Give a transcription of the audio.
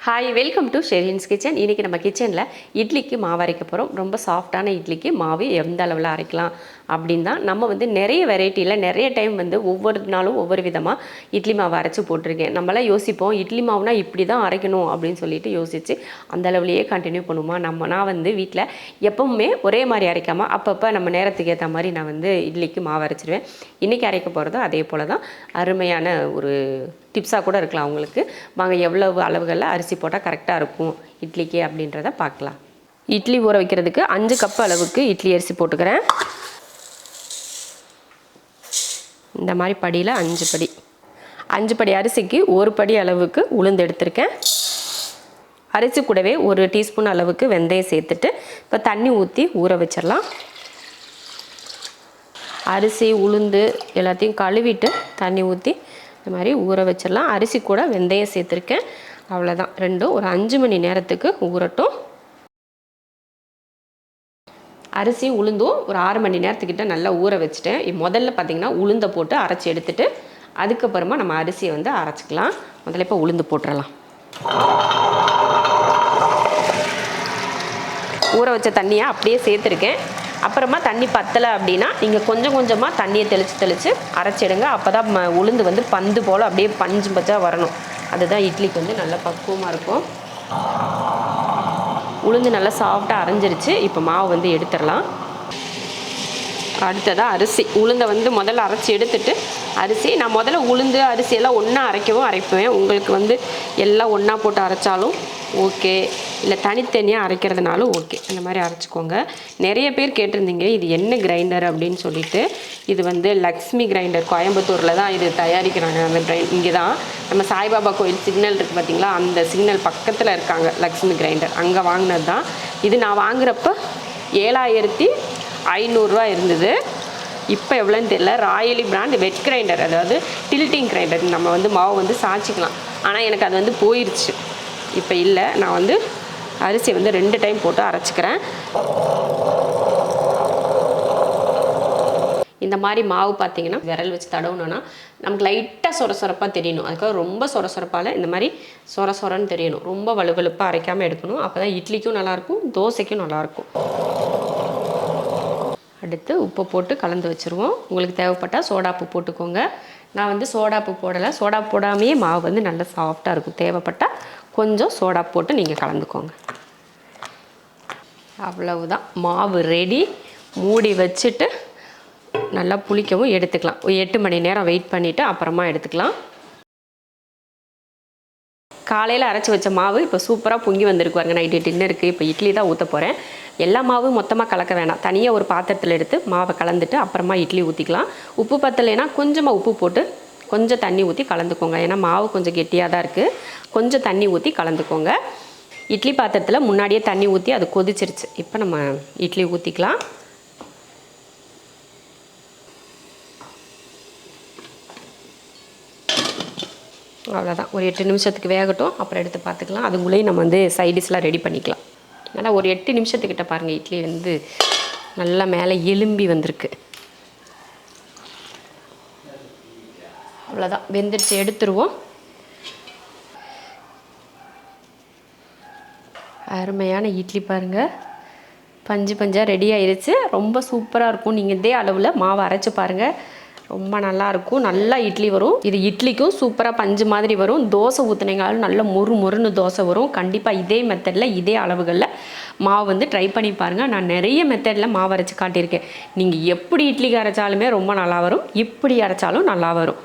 Hi welcome to Sherin's kitchen இன்றைக்கி நம்ம கிச்சனில் இட்லிக்கு மாவு அரைக்க போகிறோம் ரொம்ப சாஃப்டான இட்லிக்கு மாவு எந்த அளவில் அரைக்கலாம் அப்படின்னு தான் நம்ம வந்து நிறைய வெரைட்டியில் நிறைய டைம் வந்து ஒவ்வொரு நாளும் ஒவ்வொரு விதமாக இட்லி மாவு அரைச்சி போட்டிருக்கேன். நம்மளாம் யோசிப்போம் இட்லி மாவுனா இப்படி தான் அரைக்கணும் அப்படின்னு சொல்லிட்டு யோசித்து அந்த அளவுலையே கண்டினியூ பண்ணுமா? நம்ம நான் வந்து வீட்டில் எப்பவுமே ஒரே மாதிரி அரைக்காமல் அப்பப்போ நம்ம நேரத்துக்கு ஏற்ற மாதிரி நான் வந்து இட்லிக்கு மாவு அரைச்சிடுவேன் இன்றைக்கி அரைக்க போகிறதும் அதே போல் தான் அருமையான ஒரு டிப்ஸாக கூட இருக்கலாம் அவங்களுக்கு வாங்க எவ்வளவு அளவுகளில் அரிசி போட்டால் கரெக்டாக இருக்கும்? இட்லிக்கு அப்படின்றத பார்க்கலாம். இட்லி ஊற வைக்கிறதுக்கு அஞ்சு கப் அளவுக்கு இட்லி அரிசி போட்டுக்கிறேன். இந்த மாதிரி படியில் அஞ்சு படி. அஞ்சு படி அரிசிக்கு ஒரு படி அளவுக்கு உளுந்து எடுத்திருக்கேன். அரிசி கூடவே ஒரு டீஸ்பூன் அளவுக்கு வெந்தயம் சேர்த்துட்டு இப்போ தண்ணி ஊற்றி ஊற வச்சிடலாம். அரிசி உளுந்து எல்லாத்தையும் கழுவிட்டு தண்ணி ஊற்றி இந்த மாதிரி ஊற வச்சிடலாம். அரிசி கூட வெந்தயம் சேர்த்துருக்கேன். அவ்வளோதான் ரெண்டும் ஒரு அஞ்சு மணி நேரத்துக்கு ஊறட்டும். அரிசி உளுந்தும் ஒரு ஆறு மணி நேரத்துக்கிட்ட நல்லா ஊற வச்சுட்டேன். முதல்ல பார்த்தீங்கன்னா உளுந்தை போட்டு அரைச்சி எடுத்துட்டு அதுக்கப்புறமா நம்ம அரிசியை வந்து அரைச்சிக்கலாம். முதல்ல இப்போ உளுந்து போட்டுறலாம். ஊற வச்ச தண்ணியை அப்படியே சேர்த்துருக்கேன். அப்புறமா தண்ணி பத்தலை அப்படின்னா நீங்கள் கொஞ்சம் கொஞ்சமாக தண்ணியை தெளித்து தெளித்து அரைச்சிடுங்க அப்போ தான் ம- உளுந்து வந்து பந்து போல் அப்படியே பஞ்சு பச்சாக வரணும். அதுதான் இட்லிக்கு வந்து நல்ல பக்குவமாக இருக்கும். உளுந்து நல்லா சாஃப்டாக அரைஞ்சிருச்சு. இப்போ மாவு வந்து எடுத்துடலாம். அடுத்ததாக அரிசி. உளுந்தை வந்து முதல்ல அரைச்சி எடுத்துட்டு அரிசி. நான் முதல்ல உளுந்து அரிசி எல்லாம் ஒன்றா அரைக்கவும் அரைப்பேன். உங்களுக்கு வந்து எல்லாம் ஒன்றா போட்டு அரைச்சாலும் ஓகே. இல்லை தனித்தனியாக அரைக்கிறதுனாலும் ஓகே. அந்த மாதிரி அரைச்சிக்கோங்க. நிறைய பேர் கேட்டிருந்தீங்க இது என்ன கிரைண்டர் அப்படின்னு சொல்லிட்டு. இது வந்து லக்ஷ்மி கிரைண்டர் கோயம்புத்தூரில் தான் இது தயாரிக்கிறாங்க. அந்த கிரைண்ட் இங்கே தான் நம்ம சாய்பாபா கோயில் சிக்னல் இருக்குது பார்த்தீங்களா அந்த சிக்னல் பக்கத்தில் இருக்காங்க லக்ஷ்மி கிரைண்டர் அங்கே வாங்கினது தான் இது நான் வாங்குறப்ப ஏழாயிரத்தி ஐநூறுரூவா இருந்தது. இப்போ எவ்வளோன்னு தெரியல. ராயலி பிராண்ட் வெட் கிரைண்டர் அதாவது டில்ட்டிங் கிரைண்டர் நம்ம வந்து மாவு வந்து சாய்ச்சிக்கலாம். ஆனால் எனக்கு அது வந்து போயிடுச்சு இப்போ இல்லை. நான் வந்து அரிசி வந்து ரெண்டு டைம் போட்டு அரைச்சிக்கிறேன். இந்த மாதிரி மாவு பார்த்தீங்கன்னா விரல் வச்சு தடவுனோன்னா நமக்கு லைட்டாக சொர சொரப்பாக தெரியணும். அதுக்காக ரொம்ப சொர சொரப்பால் இந்த மாதிரி சொர சொரன்னு தெரியணும். ரொம்ப வலுவலுப்பாக அரைக்காமல் எடுக்கணும். அப்போ தான் இட்லிக்கும் நல்லாயிருக்கும் தோசைக்கும் நல்லாயிருக்கும் அடுத்து உப்பு போட்டு கலந்து வச்சுருவோம். உங்களுக்கு தேவைப்பட்டால் சோடாப்பு போட்டுக்கோங்க. நான் வந்து சோடாப்பு போடலை. சோடா போடாமையே மாவு வந்து நல்லா சாஃப்டாக இருக்கும். தேவைப்பட்டால் கொஞ்சம் சோடா போட்டு நீங்கள் கலந்துக்கோங்க. அவ்வளவுதான். மாவு ரெடி மூடி வச்சுட்டு நல்லா புளிக்கவும் எடுத்துக்கலாம். எட்டு மணி நேரம் வெயிட் பண்ணிவிட்டு அப்புறமா எடுத்துக்கலாம். காலையில் அரைச்சி வச்ச மாவு இப்போ சூப்பராக பொங்கி வந்திருக்கு பாருங்க. நைட்டு டின்னருக்கு இப்போ இட்லி தான் ஊற்ற போகிறேன் எல்லா மாவும் மொத்தமாக கலக்க வேணாம். தனியாக ஒரு பாத்திரத்தில் எடுத்து மாவை கலந்துட்டு அப்புறமா இட்லி ஊற்றிக்கலாம் உப்பு பத்தலைன்னா கொஞ்சமாக உப்பு போட்டு கொஞ்சம் தண்ணி ஊற்றி கலந்துக்கோங்க. ஏன்னா மாவு கொஞ்சம் கெட்டியாக தான் இருக்குது கொஞ்சம் தண்ணி ஊற்றி கலந்துக்கோங்க. இட்லி பாத்திரத்தில் முன்னாடியே தண்ணி ஊற்றி அது கொதிச்சிருச்சு. இப்போ நம்ம இட்லி ஊற்றிக்கலாம் அவ்வளோதான் ஒரு எட்டு நிமிஷத்துக்கு வேகட்டும் அப்புறம் எடுத்து பார்த்துக்கலாம். அதுக்குள்ளேயும் நம்ம வந்து சைடிஷ்லாம் ரெடி பண்ணிக்கலாம். நல்லா ஒரு எட்டு நிமிஷத்துக்கிட்ட பாருங்கள் இட்லி வந்து நல்லா மேலே எலும்பி வந்திருக்கு. அவ்வளோதான் வெந்துடுச்சு எடுத்துருவோம். அருமையான இட்லி பாருங்கள் பஞ்சு பஞ்சாக ரெடி ஆயிடுச்சு ரொம்ப சூப்பராக இருக்கும். நீங்கள் இதே அளவில் மாவை அரைச்சி பாருங்கள் ரொம்ப நல்லா இருக்கும் நல்லா இட்லி வரும். இது இட்லிக்கும் சூப்பராக பஞ்சு மாதிரி வரும். தோசை ஊற்றுனீங்கனாலும் நல்ல மொறு மொறுன்னு தோசை வரும். கண்டிப்பாக இதே மெத்தடில் இதே அளவுகளில் மாவு வந்து ட்ரை பண்ணி பாருங்கள் நான் நிறைய மெத்தடில் மாவு அரைச்சி காட்டியிருக்கேன். நீங்கள் எப்படி இட்லிக்கு அரைச்சாலுமே ரொம்ப நல்லா வரும். இப்படி அரைச்சாலும் நல்லா வரும்.